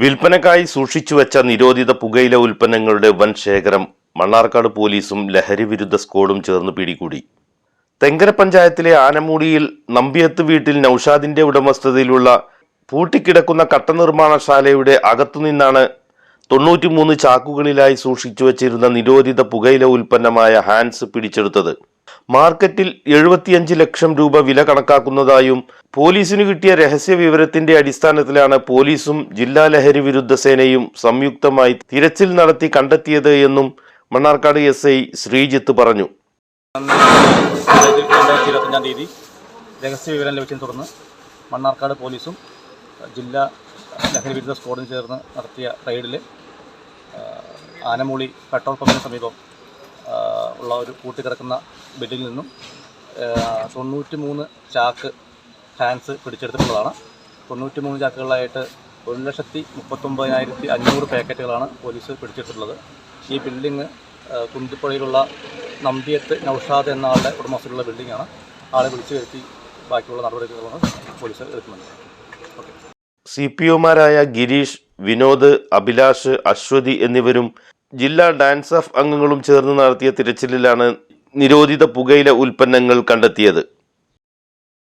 വിൽപ്പനക്കായി സൂക്ഷിച്ചുവെച്ച നിരോധിത പുകയില ഉൽപ്പന്നങ്ങളുടെ വൻ ശേഖരം മണ്ണാർക്കാട് പോലീസും ലഹരി വിരുദ്ധ സ്ക്വാഡും ചേർന്ന് പിടികൂടി. തെങ്കര പഞ്ചായത്തിലെ ആനമൂടിയിൽ നമ്പിയത്ത് വീട്ടിൽ നൌഷാദിന്റെ ഉടമസ്ഥതയിലുള്ള പൂട്ടിക്കിടക്കുന്ന കട്ടനിർമ്മാണശാലയുടെ അകത്തുനിന്നാണ് തൊണ്ണൂറ്റിമൂന്ന് ചാക്കുകളിലായി സൂക്ഷിച്ചു വച്ചിരുന്ന നിരോധിത പുകയില ഉൽപ്പന്നമായ ഹാൻസ് പിടിച്ചെടുത്തത്. മാർക്കറ്റിൽ എഴുപത്തിയഞ്ച് ലക്ഷം രൂപ വില കണക്കാക്കുന്നതായും പോലീസിന് കിട്ടിയ രഹസ്യ വിവരത്തിന്റെ അടിസ്ഥാനത്തിലാണ് പോലീസും ജില്ലാ ലഹരി വിരുദ്ധ സേനയും സംയുക്തമായി തിരച്ചിൽ നടത്തി കണ്ടെത്തിയത് എന്നും മണ്ണാർക്കാട് എസ് ഐ ശ്രീജിത്ത് പറഞ്ഞു. ഇരുപത്തഞ്ചാം തീയതി രഹസ്യ വിവരം ലഭിച്ചതിനെ തുടർന്ന് മണ്ണാർക്കാട് പോലീസും ജില്ലാ ലഹരി വിരുദ്ധ സ്ക്വാഡും ചേർന്ന് നടത്തിയ റെയ്ഡിൽ ആനമൂളി പെട്രോൾ പമ്പിന് സമീപം ഉള്ള ഒരു കൂട്ടിക്കിടക്കുന്ന ബെഡിൽ നിന്നും തൊണ്ണൂറ്റി മൂന്ന് ചാക്ക് ഹാൻസ് പിടിച്ചെടുത്തിട്ടുള്ളതാണ്. തൊണ്ണൂറ്റി മൂന്ന് ചാക്കുകളിലായിട്ട് ഒരു ലക്ഷത്തി മുപ്പത്തൊമ്പതിനായിരത്തി അഞ്ഞൂറ് പാക്കറ്റുകളാണ് പോലീസ് പിടിച്ചെടുത്തിട്ടുള്ളത്. ഈ ബിൽഡിങ് കുന്തിപ്പുഴയിലുള്ള നമ്പിയത്ത് നൌഷാദ് എന്ന ആളുടെ ഉടമസ്ഥയിലുള്ള ബിൽഡിങ്ങാണ് ആളെ വിളിച്ചു വരുത്തി ബാക്കിയുള്ള നടപടികളാണ് പോലീസ് എടുക്കുന്നത് സി പി ഒമാരായ ഗിരീഷ് വിനോദ് അഭിലാഷ് അശ്വതി എന്നിവരും ജില്ലാ ഡാൻസ് ഓഫ് അംഗങ്ങളും ചേർന്ന് നടത്തിയ തിരച്ചിലിലാണ് നിരോധിത പുകയില ഉൽപ്പന്നങ്ങൾ കണ്ടെത്തിയത്.